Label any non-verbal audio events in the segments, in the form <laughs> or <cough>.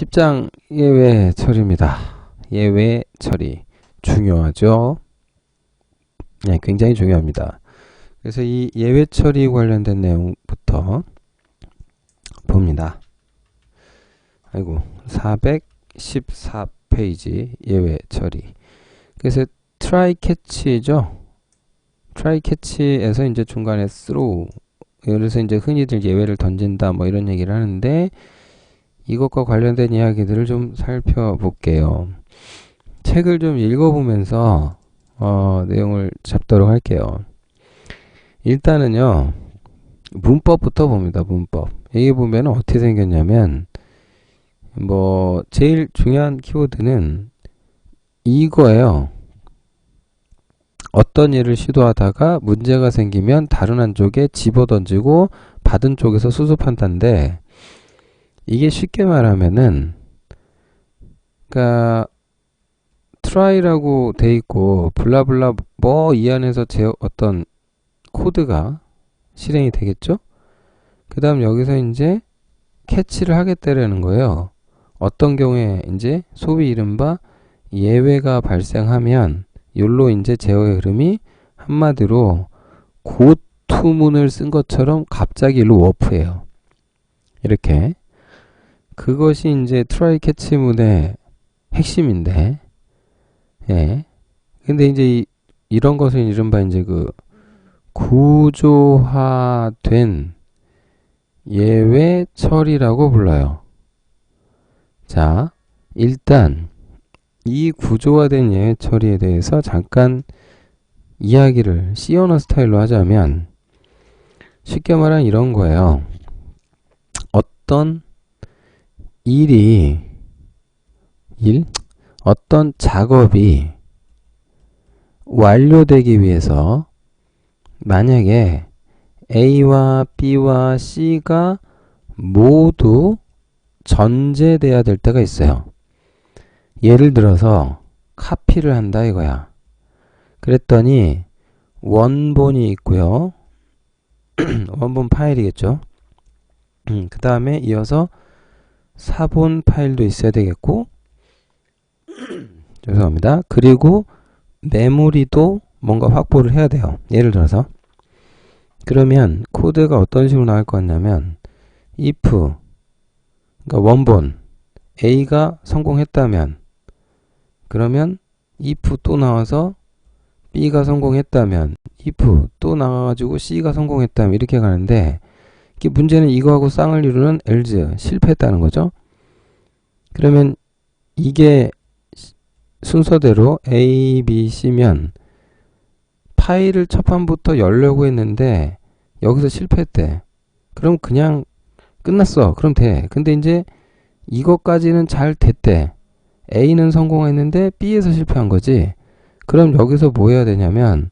10장 예외 처리입니다. 예외 처리. 중요하죠? 네, 굉장히 중요합니다. 그래서 이 예외 처리 관련된 내용부터 봅니다. 아이고, 414페이지 예외 처리. 그래서 try catch죠? try catch에서 이제 중간에 throw. 그래서 이제 흔히들 예외를 던진다 뭐 이런 얘기를 하는데 이것과 관련된 이야기들을 좀 살펴볼게요. 책을 좀 읽어보면서 어, 내용을 잡도록 할게요. 일단은요, 문법부터 봅니다. 문법. 여기 보면 어떻게 생겼냐면, 뭐, 제일 중요한 키워드는 이거예요. 어떤 일을 시도하다가 문제가 생기면 다른 한쪽에 집어 던지고 받은 쪽에서 수습한다인데, 이게 쉽게 말하면은, 그니까, try라고 돼 있고 블라블라 뭐 이 안에서 제 어떤 코드가 실행이 되겠죠? 그 다음 여기서 이제 캐치를 하겠다라는 거예요. 어떤 경우에 이제 소위 이른바 예외가 발생하면 욜로 이제 제어의 흐름이 한마디로 고투문을 쓴 것처럼 갑자기 일로 워프해요. 이렇게 그것이 이제 트라이 캐치문의 핵심인데 예. 근데 이제 이, 이런 것을 이른바 이제 그 구조화된 예외 처리라고 불러요. 자, 일단 이 구조화된 예외 처리에 대해서 잠깐 이야기를 시어너 스타일로 하자면 쉽게 말하면 이런 거예요. 어떤 일이 일 어떤 작업이 완료되기 위해서 만약에 A와 B와 C가 모두 전제돼야 될 때가 있어요. 예를 들어서 카피를 한다 이거야. 그랬더니 원본이 있고요. <clears throat> 원본 파일이겠죠. 그 다음에 이어서 사본 파일도 있어야 되겠고 <clears throat> 죄송합니다. 그리고 메모리도 뭔가 확보를 해야 돼요. 예를 들어서 그러면 코드가 어떤 식으로 나올 것 같냐면 if 그러니까 원본 A가 성공했다면 그러면 if 또 나와서 B가 성공했다면 if 또 나와가지고 C가 성공했다면 이렇게 가는데 문제는 이거하고 쌍을 이루는 else 실패했다는 거죠. 그러면 이게 순서대로 A, B, C면 파일을 첫 판부터 열려고 했는데 여기서 실패했대. 그럼 그냥 끝났어. 그럼 돼. 근데 이제 이것까지는 잘 됐대. A는 성공했는데 B에서 실패한 거지. 그럼 여기서 뭐 해야 되냐면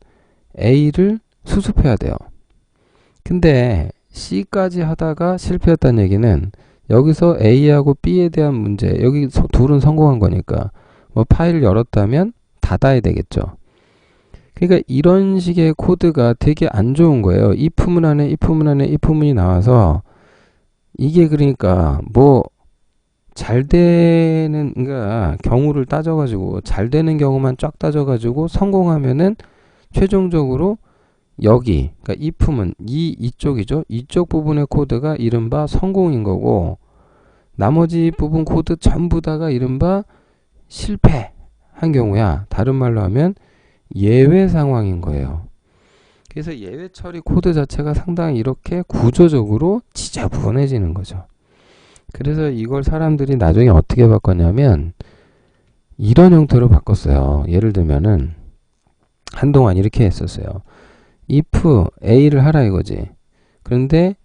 A를 수습해야 돼요. 근데 C까지 하다가 실패했다는 얘기는 여기서 A하고 B에 대한 문제, 여기 둘은 성공한 거니까 뭐 파일을 열었다면 닫아야 되겠죠. 그러니까 이런 식의 코드가 되게 안 좋은 거예요. if문 안에 if문 안에 if문이 나와서 이게 그러니까 뭐 잘 되는 그러니까 경우를 따져 가지고 잘 되는 경우만 쫙 따져 가지고 성공하면은 최종적으로 여기 그러니까 if문 이 이쪽이죠. 이쪽 부분의 코드가 이른바 성공인 거고 나머지 부분 코드 전부 다가 이른바 실패한 경우야. 다른 말로 하면 예외 상황인 거예요. 그래서 예외 처리 코드 자체가 상당히 이렇게 구조적으로 지저분해지는 거죠. 그래서 이걸 사람들이 나중에 어떻게 바꿨냐면 이런 형태로 바꿨어요. 예를 들면은 한동안 이렇게 했었어요. If a를 하라 이거지. 그런데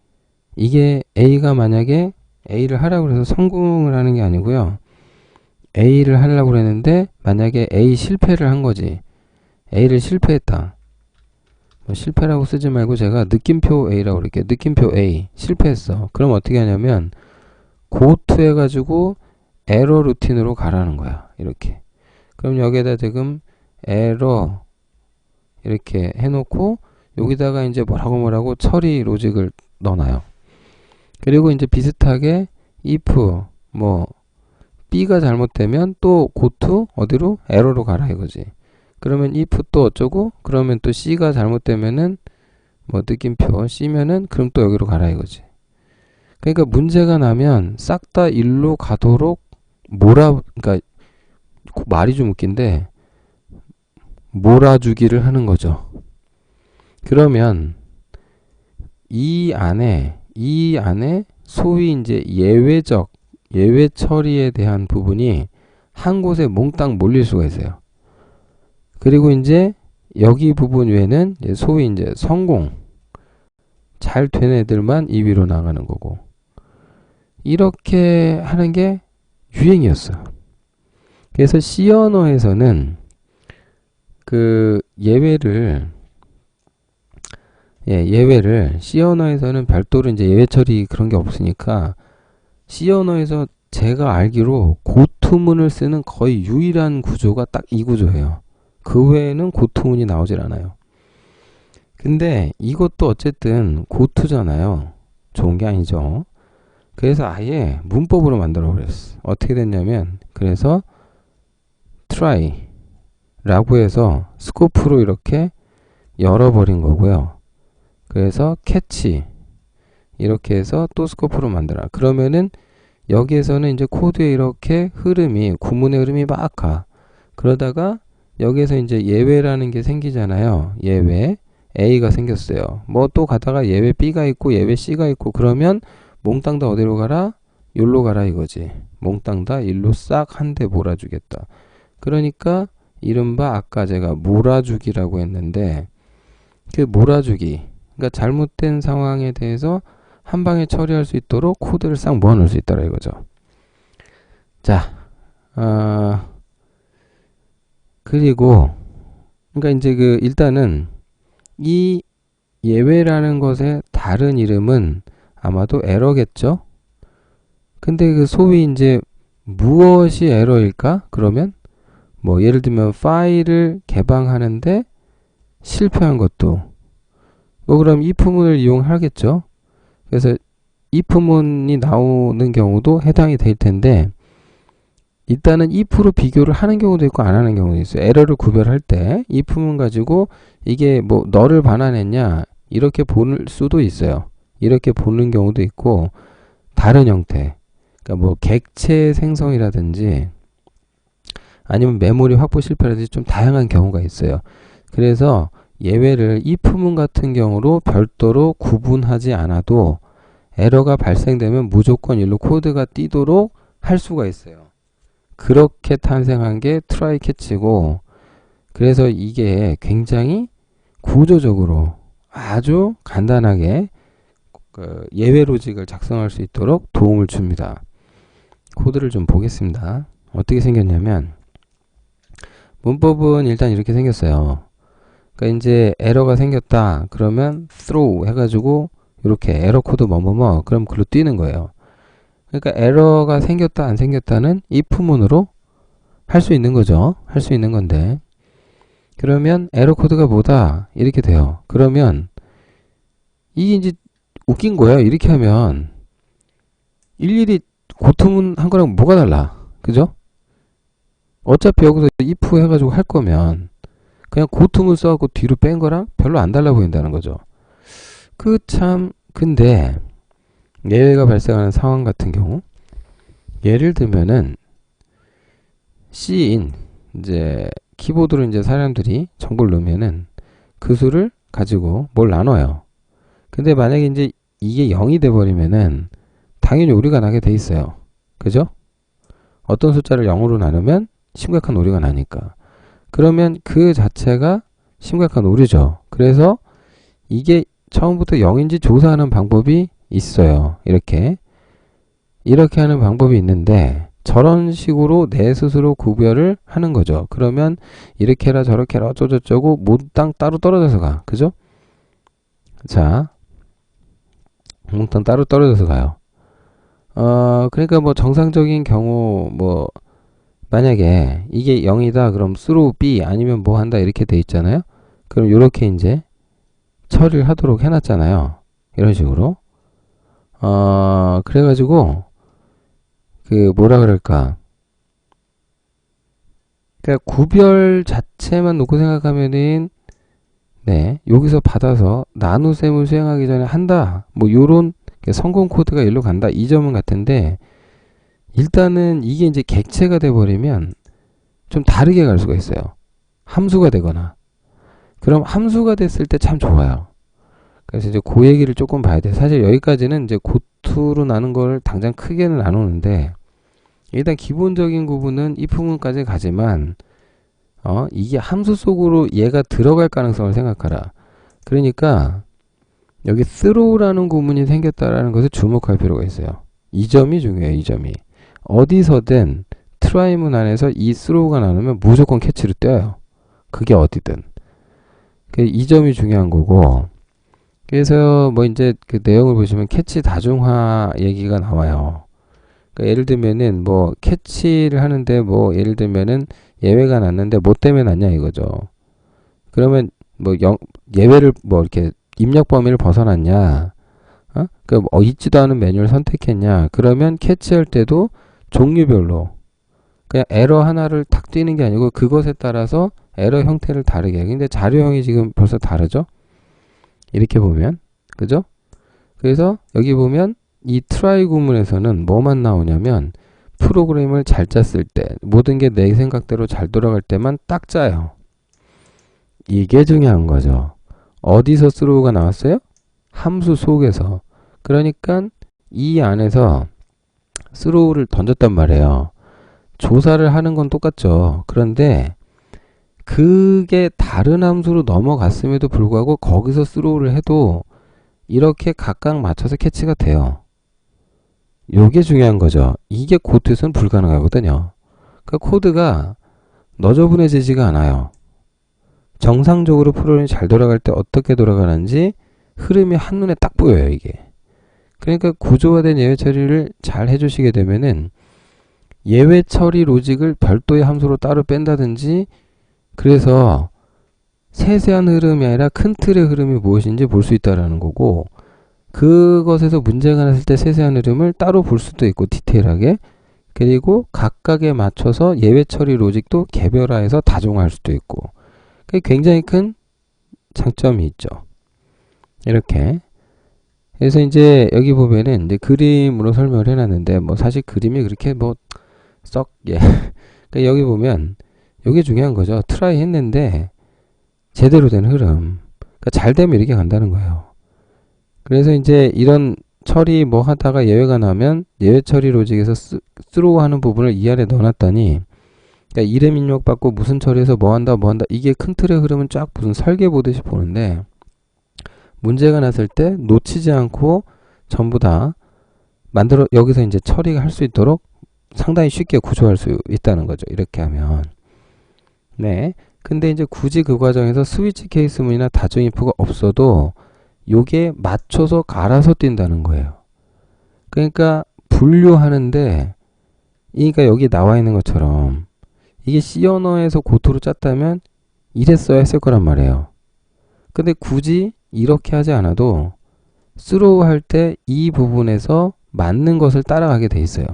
이게 a가 만약에 a를 하라고 해서 성공을 하는 게 아니고요. A를 하려고 그랬는데 만약에 A 실패를 한 거지. A를 실패했다. 뭐 실패라고 쓰지 말고 제가 느낌표 A라고 그럴게요. 느낌표 A 실패했어. 그럼 어떻게 하냐면 고투 해가지고 에러 루틴으로 가라는 거야. 이렇게. 그럼 여기에다 지금 에러 이렇게 해놓고 여기다가 이제 뭐라고 뭐라고 처리 로직을 넣어놔요. 그리고 이제 비슷하게 if 뭐 B가 잘못되면 또 고투 어디로 에러로 가라 이거지. 그러면 if 또 어쩌고 그러면 또 C가 잘못되면은 뭐 느낌표 C면은 그럼 또 여기로 가라 이거지. 그러니까 문제가 나면 싹 다 일로 가도록 몰아 그러니까 말이 좀 웃긴데 몰아주기를 하는 거죠. 그러면 이 안에 이 안에 소위 이제 예외적 예외 처리에 대한 부분이 한 곳에 몽땅 몰릴 수가 있어요. 그리고 이제 여기 부분 외에는 소위 이제 성공 잘 된 애들만 2위로 나가는 거고 이렇게 하는 게 유행이었어. 그래서 C 언어에서는 그 예외를 예, 예외를 C 언어에서는 별도로 이제 예외 처리 그런 게 없으니까 C 언어에서 제가 알기로 고투문을 쓰는 거의 유일한 구조가 딱 이 구조예요. 그 외에는 고투문이 나오질 않아요. 근데 이것도 어쨌든 고투잖아요. 좋은 게 아니죠. 그래서 아예 문법으로 만들어 버렸어. 어떻게 됐냐면 그래서 try 라고 해서 스코프로 이렇게 열어버린 거고요. 그래서 캐치 이렇게 해서 또 스코프로 만들어. 그러면은 여기에서는 이제 코드에 이렇게 흐름이 구문의 흐름이 막 가. 그러다가 여기에서 이제 예외라는 게 생기잖아요. 예외 A가 생겼어요. 뭐 또 가다가 예외 B가 있고 예외 C가 있고 그러면 몽땅 다 어디로 가라? 여기로 가라 이거지. 몽땅 다 일로 싹 한 대 몰아주겠다. 그러니까 이른바 아까 제가 몰아주기라고 했는데 그 몰아주기 그러니까 잘못된 상황에 대해서 한 방에 처리할 수 있도록 코드를 싹 모아놓을 수 있다라 이거죠. 자, 어, 그리고 그러니까 이제 그 일단은 이 예외라는 것의 다른 이름은 아마도 에러겠죠. 근데 그 소위 이제 무엇이 에러일까? 그러면 뭐 예를 들면 파일을 개방하는데 실패한 것도 뭐 그럼 if문을 이용하겠죠. 그래서 if문이 나오는 경우도 해당이 될 텐데 일단은 if로 비교를 하는 경우도 있고 안 하는 경우도 있어요. 에러를 구별할 때 if문 가지고 이게 뭐 너를 반환했냐 이렇게 볼 수도 있어요. 이렇게 보는 경우도 있고 다른 형태 그러니까 뭐 객체 생성이라든지 아니면 메모리 확보 실패라든지 좀 다양한 경우가 있어요. 그래서 예외를 if문 같은 경우로 별도로 구분하지 않아도 에러가 발생되면 무조건 일로 코드가 띄도록 할 수가 있어요. 그렇게 탄생한 게 트라이 캐치고 그래서 이게 굉장히 구조적으로 아주 간단하게 그 예외 로직을 작성할 수 있도록 도움을 줍니다. 코드를 좀 보겠습니다. 어떻게 생겼냐면 문법은 일단 이렇게 생겼어요. 그러니까 이제 에러가 생겼다. 그러면 throw 해가지고 이렇게 에러 코드 뭐뭐뭐 그럼 글로 뛰는 거예요. 그러니까 에러가 생겼다 안 생겼다는 if문으로 할 수 있는 거죠. 할 수 있는 건데 그러면 에러 코드가 뭐다 이렇게 돼요. 그러면 이게 이제 웃긴 거예요. 이렇게 하면 일일이 고투문 한 거랑 뭐가 달라? 그죠? 어차피 여기서 if 해가지고 할 거면 그냥 고투문 써갖고 뒤로 뺀 거랑 별로 안 달라 보인다는 거죠. 그 참 근데 예외가 발생하는 상황 같은 경우 예를 들면은 C인 이제 키보드로 이제 사람들이 정보를 넣으면은 그 수를 가지고 뭘 나눠요. 근데 만약에 이제 이게 0이 돼 버리면은 당연히 오류가 나게 돼 있어요. 그죠? 어떤 숫자를 0으로 나누면 심각한 오류가 나니까. 그러면 그 자체가 심각한 오류죠. 그래서 이게 처음부터 0인지 조사하는 방법이 있어요. 이렇게. 이렇게 하는 방법이 있는데 저런 식으로 내 스스로 구별을 하는 거죠. 그러면 이렇게 해라 저렇게 해라 어쩌고저쩌고 몽땅 따로 떨어져서 가. 그죠? 자, 몽땅 따로 떨어져서 가요. 어, 그러니까 뭐 정상적인 경우 뭐 만약에 이게 0이다 그럼 through b 아니면 뭐 한다 이렇게 돼 있잖아요. 그럼 이렇게 이제 처리를 하도록 해놨잖아요. 이런 식으로. 어, 그래가지고 그 뭐라 그럴까 그러니까 구별 자체만 놓고 생각하면은 네 여기서 받아서 나눗셈을 수행하기 전에 한다 뭐 요런 성공 코드가 일로 간다 이 점은 같은데 일단은 이게 이제 객체가 돼 버리면 좀 다르게 갈 수가 있어요 함수가 되거나 그럼 함수가 됐을 때 참 좋아요 그래서 이제 그 얘기를 조금 봐야 돼 사실 여기까지는 이제 고투로 나눈 걸 당장 크게는 안 오는데 일단 기본적인 구분은 이 부분까지 가지만 어 이게 함수 속으로 얘가 들어갈 가능성을 생각하라. 그러니까 여기 throw라는 구문이 생겼다라는 것을 주목할 필요가 있어요. 이 점이 중요해요. 이 점이 어디서든 트라이문 안에서 이 throw가 나오면 무조건 캐치를 떼요. 그게 어디든. 그이 점이 중요한 거고. 그래서 뭐 이제 그 내용을 보시면 캐치 다중화 얘기가 나와요. 그러니까 예를 들면은 뭐 캐치를 하는데 뭐 예를 들면은 예외가 났는데 뭐 때문에 났냐 이거죠. 그러면 뭐 영, 예외를 뭐 이렇게 입력 범위를 벗어났냐? 어? 그뭐 어, 있지도 않은 메뉴를 선택했냐? 그러면 캐치할 때도 종류별로 그냥 에러 하나를 탁 띄는 게 아니고 그것에 따라서 에러 형태를 다르게. 해. 근데 자료형이 지금 벌써 다르죠? 이렇게 보면 그죠? 그래서 여기 보면 이 트라이 구문에서는 뭐만 나오냐면 프로그램을 잘 짰을 때 모든 게 내 생각대로 잘 돌아갈 때만 딱 짜요. 이게 중요한 거죠. 어디서 스로우가 나왔어요? 함수 속에서. 그러니까 이 안에서 스로우를 던졌단 말이에요. 조사를 하는 건 똑같죠. 그런데 그게 다른 함수로 넘어갔음에도 불구하고 거기서 스로우를 해도 이렇게 각각 맞춰서 캐치가 돼요. 요게 중요한 거죠. 이게 고트에서는 불가능하거든요. 그 코드가 너저분해지지가 않아요. 정상적으로 프로그램이 잘 돌아갈 때 어떻게 돌아가는지 흐름이 한눈에 딱 보여요, 이게. 그러니까 구조화된 예외 처리를 잘 해주시게 되면은 예외 처리 로직을 별도의 함수로 따로 뺀다든지 그래서 세세한 흐름이 아니라 큰 틀의 흐름이 무엇인지 볼 수 있다라는 거고 그것에서 문제가 났을 때 세세한 흐름을 따로 볼 수도 있고 디테일하게 그리고 각각에 맞춰서 예외 처리 로직도 개별화해서 다중화할 수도 있고 굉장히 큰 장점이 있죠. 이렇게 그래서 이제 여기 보면은 이제 그림으로 설명을 해놨는데 뭐 사실 그림이 그렇게 뭐 썩 예. <laughs> 그러니까 여기 보면 여기 중요한 거죠. 트라이 했는데 제대로 된 흐름. 그러니까 잘 되면 이렇게 간다는 거예요. 그래서 이제 이런 처리 뭐 하다가 예외가 나면 예외 처리 로직에서 스, 스로우 하는 부분을 이 안에 넣어놨다니 그러니까 이름 입력 받고 무슨 처리해서 뭐 한다 뭐 한다 이게 큰 틀의 흐름은 쫙 무슨 설계 보듯이 보는데 문제가 났을 때 놓치지 않고 전부 다 만들어 여기서 이제 처리가 할수 있도록 상당히 쉽게 구조할 수 있다는 거죠. 이렇게 하면 네. 근데 이제 굳이 그 과정에서 스위치 케이스문이나 다중 인프가 없어도 요게 맞춰서 갈아서 뛴다는 거예요. 그러니까 분류하는데 그러니까 여기 나와 있는 것처럼 이게 C 언어에서 고토로 짰다면 이랬어야 했을 거란 말이에요. 근데 굳이 이렇게 하지 않아도 스로우 할 때 이 부분에서 맞는 것을 따라가게 돼 있어요.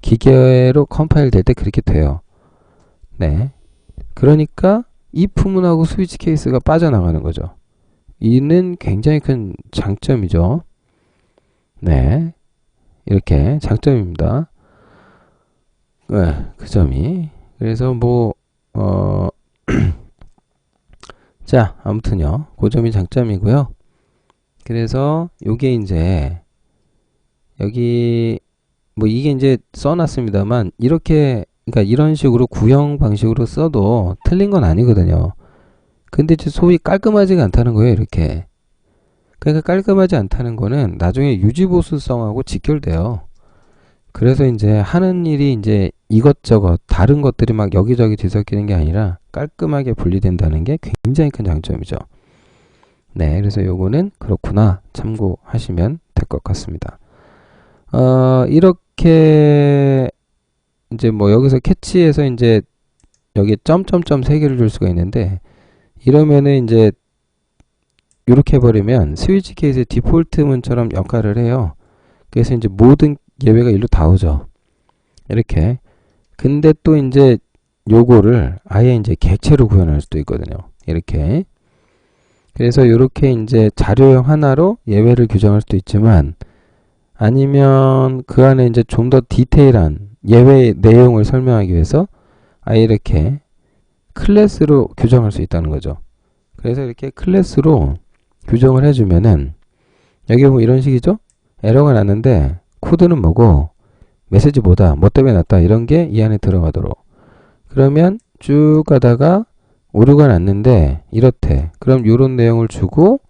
기계로 컴파일 될 때 그렇게 돼요. 네. 그러니까 이 부문하고 스위치 케이스가 빠져나가는 거죠. 이는 굉장히 큰 장점이죠. 네. 이렇게 장점입니다. 네, 그 점이. 그래서 뭐, 어, 자, 아무튼요. 그 점이 장점이고요. 그래서 요게 이제, 여기, 뭐 이게 이제 써놨습니다만, 이렇게, 그러니까 이런 식으로 구형 방식으로 써도 틀린 건 아니거든요. 근데 소위 깔끔하지가 않다는 거예요, 이렇게. 그러니까 깔끔하지 않다는 거는 나중에 유지보수성하고 직결돼요. 그래서 이제 하는 일이 이제 이것저것 다른 것들이 막 여기저기 뒤섞이는 게 아니라 깔끔하게 분리된다는 게 굉장히 큰 장점이죠. 네, 그래서 요거는 그렇구나 참고하시면 될 것 같습니다. 어, 이렇게 이제 뭐 여기서 캐치해서 이제 여기 점점점 세 개를 줄 수가 있는데 이러면은 이제 이렇게 해버리면 스위치 케이스의 디폴트 문처럼 역할을 해요. 그래서 이제 모든 예외가 일로 다 오죠. 이렇게. 근데 또 이제 요거를 아예 이제 객체로 구현할 수도 있거든요. 이렇게. 그래서 이렇게 이제 자료형 하나로 예외를 규정할 수도 있지만 아니면 그 안에 이제 좀 더 디테일한 예외 내용을 설명하기 위해서 아예 이렇게 클래스로 규정할 수 있다는 거죠. 그래서 이렇게 클래스로 규정을 해주면은 여기 보면 이런 식이죠? 에러가 났는데 코드는 뭐고 메시지 뭐다, 뭐 때문에 났다 이런 게 이 안에 들어가도록 그러면 쭉 가다가 오류가 났는데 이렇대. 그럼 요런 내용을 주고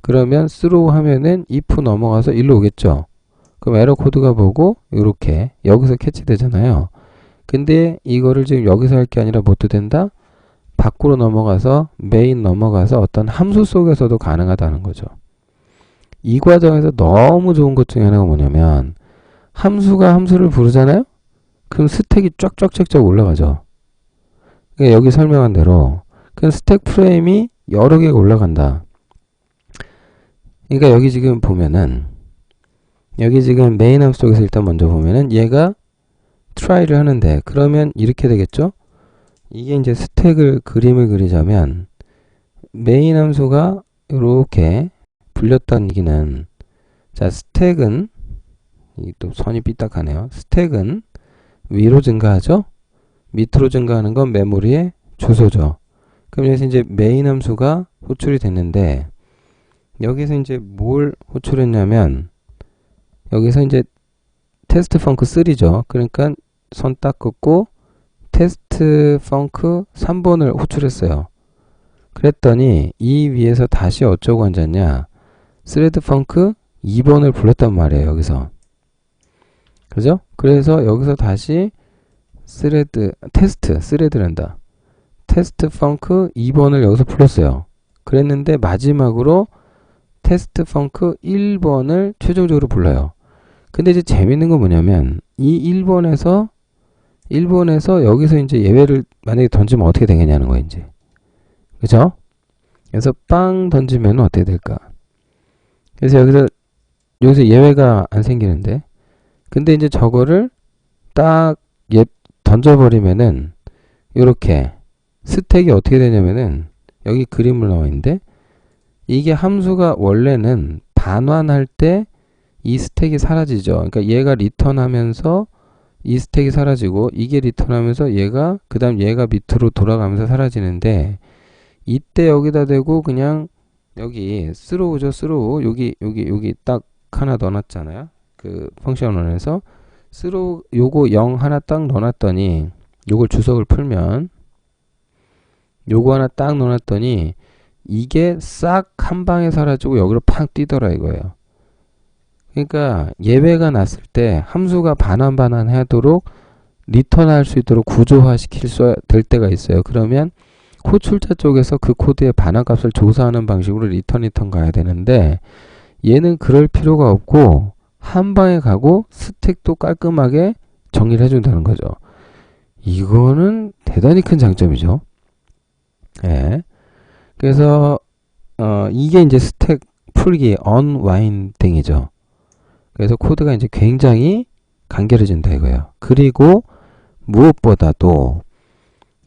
그러면 through 하면은 if 넘어가서 일로 오겠죠. 그럼 에러 코드가 보고 이렇게 여기서 캐치되잖아요. 근데 이거를 지금 여기서 할 게 아니라 뭐도 된다? 밖으로 넘어가서 메인 넘어가서 어떤 함수 속에서도 가능하다는 거죠. 이 과정에서 너무 좋은 것 중에 하나가 뭐냐면 함수가 함수를 부르잖아요? 그럼 스택이 쫙쫙쫙쫙 올라가죠. 그러니까 여기 설명한 대로 그 스택 프레임이 여러 개가 올라간다. 그러니까 여기 지금 보면은 여기 지금 메인 함수 쪽에서 일단 먼저 보면은 얘가 try를 하는데 그러면 이렇게 되겠죠? 이게 이제 스택을 그림을 그리자면 메인 함수가 이렇게 불렸다는 얘기는 자 스택은 이또 선이 삐딱하네요. 스택은 위로 증가하죠? 밑으로 증가하는 건 메모리의 주소죠. 그럼 여기서 이제 메인 함수가 호출이 됐는데 여기서 이제 뭘 호출했냐면 여기서 이제 테스트 펑크 3죠. 그러니까 선 딱 긋고 테스트 펑크 3번을 호출했어요. 그랬더니 이 위에서 다시 어쩌고 앉았냐 스레드 펑크 2번을 불렀단 말이에요. 여기서 그죠? 그래서 여기서 다시 스레드 테스트 스레드란다. 테스트 펑크 2번을 여기서 불렀어요. 그랬는데 마지막으로 테스트 펑크 1번을 최종적으로 불러요. 근데 이제 재밌는 건 뭐냐면 이 1번에서 1번에서 여기서 이제 예외를 만약에 던지면 어떻게 되겠냐는 거예요, 이제. 그죠? 그래서 빵 던지면 어떻게 될까? 그래서 여기서 여기서 예외가 안 생기는데 근데 이제 저거를 딱 예, 던져버리면은 이렇게 스택이 어떻게 되냐면은 여기 그림을 나와 있는데 이게 함수가 원래는 반환할 때 이 스택이 사라지죠. 그러니까 얘가 리턴하면서 이 스택이 사라지고 이게 리턴하면서 얘가 그 다음 얘가 밑으로 돌아가면서 사라지는데 이때 여기다 대고 그냥 여기 스로우죠 스로우. 여기 여기 여기 딱 하나 넣어놨잖아요. 그 펑션 원에서 스로우 요거 0 하나 딱 넣어놨더니 요걸 주석을 풀면 요거 하나 딱 넣어놨더니 이게 싹 한 방에 사라지고 여기로 팍 뛰더라 이거예요. 그러니까 예외가 났을 때 함수가 반환 반환 하도록 리턴할 수 있도록 구조화 시킬 수 될 때가 있어요. 그러면 호출자 쪽에서 그 코드의 반환 값을 조사하는 방식으로 리턴 리턴 가야 되는데 얘는 그럴 필요가 없고 한 방에 가고 스택도 깔끔하게 정리를 해준다는 거죠. 이거는 대단히 큰 장점이죠. 예. 그래서 어, 이게 이제 스택 풀기 언와인딩이죠. 그래서 코드가 이제 굉장히 간결해진다 이거예요. 그리고 무엇보다도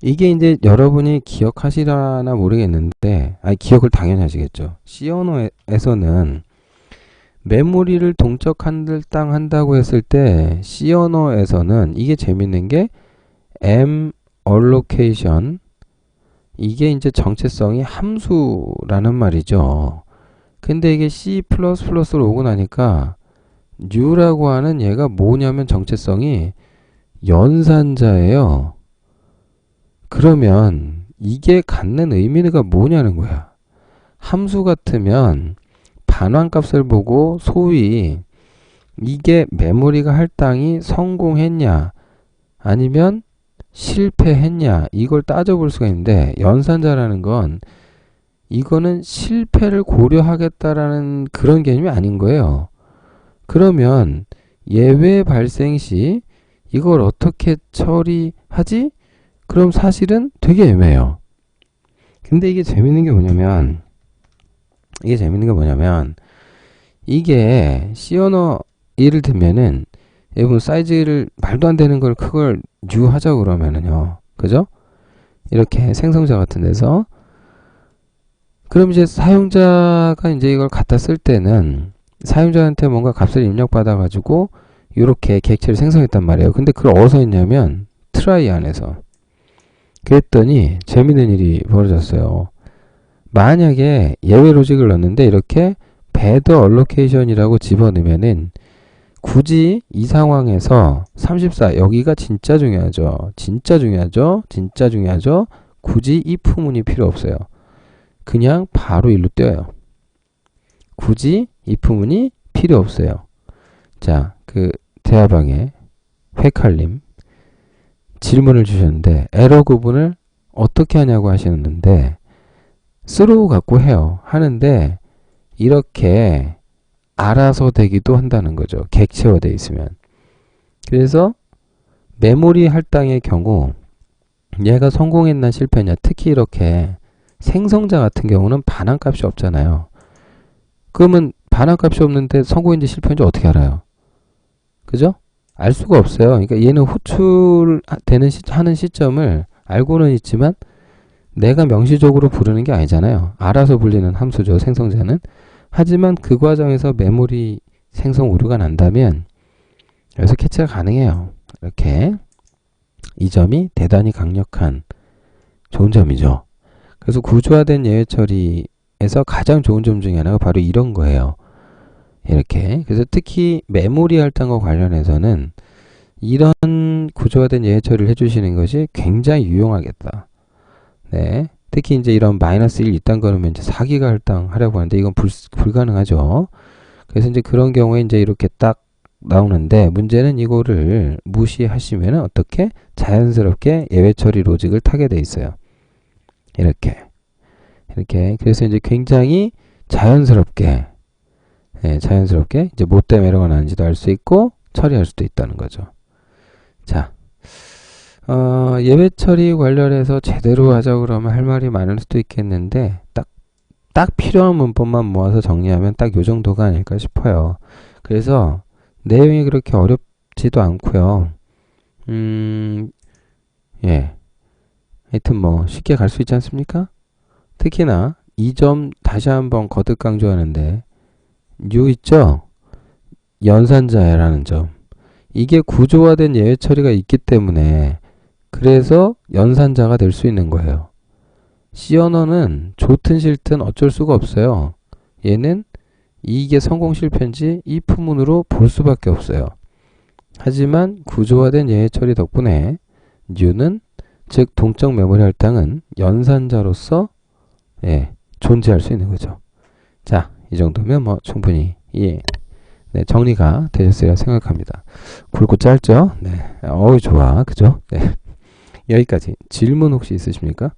이게 이제 여러분이 기억하시려나 모르겠는데, 아니, 기억을 당연히 하시겠죠. C 언어에서는 메모리를 동적한들 땅 한다고 했을 때, C 언어에서는 이게 재밌는 게 M allocation 이게 이제 정체성이 함수라는 말이죠. 근데 이게 C++로 오고 나니까 new라고 하는 얘가 뭐냐면 정체성이 연산자예요. 그러면 이게 갖는 의미가 뭐냐는 거야. 함수 같으면 반환값을 보고 소위 이게 메모리가 할당이 성공했냐 아니면 실패했냐 이걸 따져볼 수가 있는데 연산자라는 건 이거는 실패를 고려하겠다라는 그런 개념이 아닌 거예요. 그러면 예외 발생 시 이걸 어떻게 처리하지? 그럼 사실은 되게 애매해요. 근데 이게 재밌는 게 뭐냐면 이게 재밌는 게 뭐냐면 이게 C 언어 예를 들면은 여러분 사이즈를 말도 안 되는 걸 그걸 뉴 하자 그러면은요 그죠? 이렇게 생성자 같은 데서 그럼 이제 사용자가 이제 이걸 갖다 쓸 때는 사용자한테 뭔가 값을 입력받아 가지고 이렇게 객체를 생성했단 말이에요. 근데 그걸 어디서 했냐면 트라이 안에서 그랬더니 재밌는 일이 벌어졌어요. 만약에 예외 로직을 넣었는데 이렇게 배드 얼로케이션이라고 집어넣으면은 굳이 이 상황에서 34 여기가 진짜 중요하죠. 진짜 중요하죠. 진짜 중요하죠. 굳이 이 부문이 필요 없어요. 그냥 바로 일로 떼어요. 굳이 이 부문이 필요 없어요. 자, 그 대화방에 회칼님 질문을 주셨는데 에러 구분을 어떻게 하냐고 하시는데 스로우 갖고 해요. 하는데 이렇게 알아서 되기도 한다는 거죠. 객체화되어 있으면. 그래서 메모리 할당의 경우 얘가 성공했나 실패했냐 특히 이렇게 생성자 같은 경우는 반환값이 없잖아요. 그러면 반환값이 없는데 성공인지 실패인지 어떻게 알아요? 그죠? 알 수가 없어요. 그러니까 얘는 호출되는 시, 하는 시점을 알고는 있지만 내가 명시적으로 부르는 게 아니잖아요. 알아서 불리는 함수죠. 생성자는. 하지만 그 과정에서 메모리 생성 오류가 난다면 여기서 캐치가 가능해요. 이렇게 이 점이 대단히 강력한 좋은 점이죠. 그래서 구조화된 예외 처리에서 가장 좋은 점 중에 하나가 바로 이런 거예요. 이렇게 그래서 특히 메모리 할당과 관련해서는 이런 구조화된 예외 처리를 해주시는 것이 굉장히 유용하겠다. 네. 특히 이제 이런 마이너스 1 이딴 거는 이제 4기가 할당하려고 하는데 이건 불, 불가능하죠. 그래서 이제 그런 경우에 이제 이렇게 딱 나오는데 문제는 이거를 무시하시면 어떻게 자연스럽게 예외 처리 로직을 타게 돼 있어요. 이렇게 이렇게 그래서 이제 굉장히 자연스럽게 예, 자연스럽게 이제 뭐 때문에 에러가 나는지도 알 수 있고 처리할 수도 있다는 거죠. 자, 어, 예외 처리 관련해서 제대로 하자 그러면 할 말이 많을 수도 있겠는데 딱, 딱 필요한 문법만 모아서 정리하면 딱 요 정도가 아닐까 싶어요. 그래서 내용이 그렇게 어렵지도 않고요. 음, 예. 하여튼 뭐 쉽게 갈 수 있지 않습니까? 특히나 이 점 다시 한번 거듭 강조하는데 유 있죠? 연산자라는 점. 이게 구조화된 예외 처리가 있기 때문에 그래서 연산자가 될 수 있는 거예요. C 언어는 좋든 싫든 어쩔 수가 없어요. 얘는 이게 성공 실패인지 이 부문으로 볼 수밖에 없어요. 하지만 구조화된 예외 처리 덕분에 뉴는 즉 동적 메모리 할당은 연산자로서 예, 존재할 수 있는 거죠. 자, 이 정도면 뭐 충분히 예, 네, 정리가 되셨으리라 생각합니다. 굵고 짧죠? 네, 어우 좋아, 그죠? 네, 여기까지 질문 혹시 있으십니까?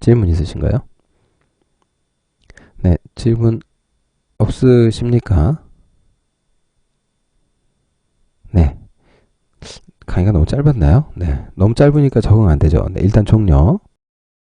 질문 있으신가요? 네, 질문 없으십니까? 네. 강의가 너무 짧았나요? 네. 너무 짧으니까 적응 안 되죠. 네, 일단 종료.